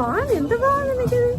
బాగుంది. ఎంత బాగుంది నీకు ఇది?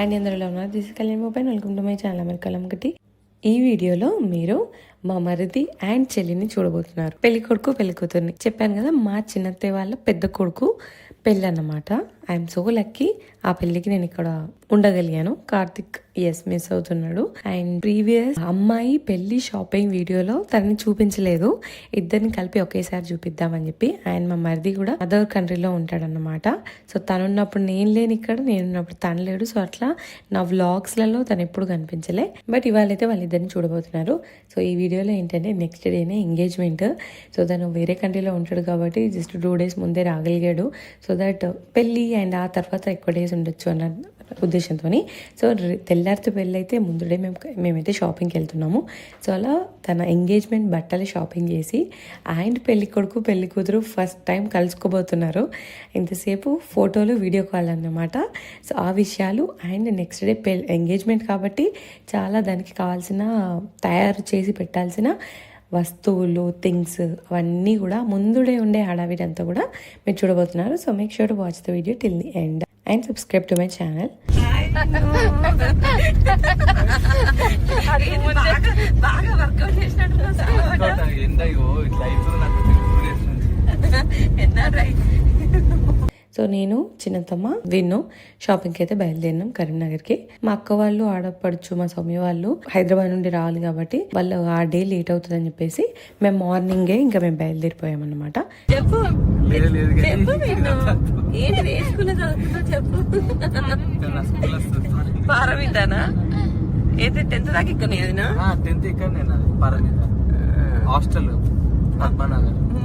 అండ్ ఇందులో ఉన్నారు this Kalyan mobile welcome to my channel America ఒకటి. ఈ వీడియోలో మీరు మా మరిది అండ్ చెల్లిని చూడబోతున్నారు. పెళ్ళి కొడుకు పెళ్ళి కూతుర్ని. చెప్పాను కదా మా చిన్నత్తయ్య వాళ్ళ పెద్ద కొడుకు పెళ్ళి అన్నమాట ఐఎమ్ సో లక్కీ. ఆ పెళ్ళికి నేను ఇక్కడ ఉండగలిగాను. కార్తిక్ ఎస్ మిస్ అవుతున్నాడు. అండ్ ప్రీవియస్ అమ్మాయి పెళ్ళి షాపింగ్ వీడియోలో తనని చూపించలేదు. ఇద్దరిని కలిపి ఒకేసారి చూపిద్దామని చెప్పి అండ్ మా మరిది కూడా అదర్ కంట్రీలో ఉంటాడన్నమాట. సో తనున్నప్పుడు నేను లేని ఇక్కడ నేను ఉన్నప్పుడు తను లేడు. సో అట్లా నా వ్లాగ్స్లలో తను ఎప్పుడు కనిపించలే. బట్ ఇవాళైతే వాళ్ళిద్దరిని చూడబోతున్నారు. సో ఈ వీడియోలో ఏంటంటే నెక్స్ట్ డేనే ఎంగేజ్మెంట్ సో తను వేరే కంట్రీలో ఉంటాడు కాబట్టి జస్ట్ టూ డేస్ ముందే రాగలిగాడు. సో దట్ పెళ్ళి అండ్ ఆ తర్వాత ఎక్కువ డేస్ ఉండొచ్చు అన్న ఉద్దేశంతో సో తెల్లారితో పెళ్ళైతే ముందుడే ముందు డే మేము మేమైతే షాపింగ్కి వెళ్తున్నాము. సో అలా తన ఎంగేజ్మెంట్ బట్టలు షాపింగ్ చేసి అండ్ పెళ్ళి కొడుకు పెళ్ళి కూతురు ఫస్ట్ టైం కలుసుకోబోతున్నారు. ఇంతసేపు ఫోటోలు వీడియో కాల్ అన్నమాట. సో ఆ విషయాలు అండ్ నెక్స్ట్ డే పెళ్ళి ఎంగేజ్మెంట్ కాబట్టి చాలా దానికి కావాల్సిన తయారు చేసి పెట్టాల్సిన వస్తువులు థింగ్స్ అవన్నీ కూడా ముందుడే ఉండే హడావిడి అంతా కూడా మీరు చూడబోతున్నారు. So make sure to watch the video till the end and subscribe to my channel బాగా వర్కౌట్ చేసినట్టు ఎంత ఇగో ఇట్లా అవుతుంది నాకు టూ డేస్ నుంచి ఎంత రైట్ సో నేను చిన్నతమ్మ విన్ను షాపింగ్కి అయితే బయలుదేరినాం కరీంనగర్కి. మా అక్క వాళ్ళు ఆడపడుచు మా సౌమ్య వాళ్ళు హైదరాబాద్ నుండి రావాలి కాబట్టి వాళ్ళు ఆ డే లేట్ అవుతుందని చెప్పేసి మేము మార్నింగే ఇంకా మేము బయలుదేరిపోయాం అనమాట చెప్పు ఏంటి స్కూల్లో చదువుతున్నా చెప్పు. పారమింటానా అయితే టెన్త్ దాకా ఇక్కడ నేనా టెన్త్ ఇక్కడ నేను హాస్టల్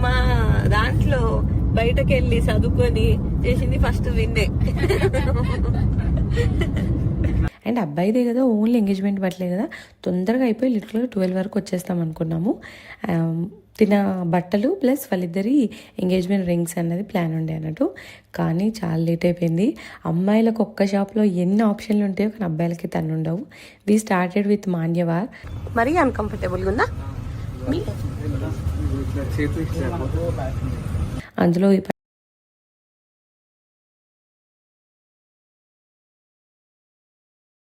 మా దాంట్లో బయటకు వెళ్ళి చదువుకొని చేసింది ఫస్ట్ విన్నే. అండ్ అబ్బాయిదే కదా ఓన్లీ ఎంగేజ్మెంట్ బట్టలే కదా. తొందరగా అయిపోయి లిటరల్గా ట్వెల్వ్ వరకు వచ్చేస్తాం అనుకున్నాము. తిన బట్టలు ప్లస్ వాళ్ళిద్దరి ఎంగేజ్మెంట్ రింగ్స్ అన్నది ప్లాన్ ఉండే అన్నట్టు. కానీ చాలా లేట్ అయిపోయింది. అమ్మాయిలకు ఒక్క షాప్లో ఎన్ని ఆప్షన్లు ఉంటాయో కానీ అబ్బాయిలకి తను ఉండవు వీ స్టార్టెడ్ విత్ మాన్యవార్ మరీ అన్కంఫర్టబుల్గా ఉందా అందులో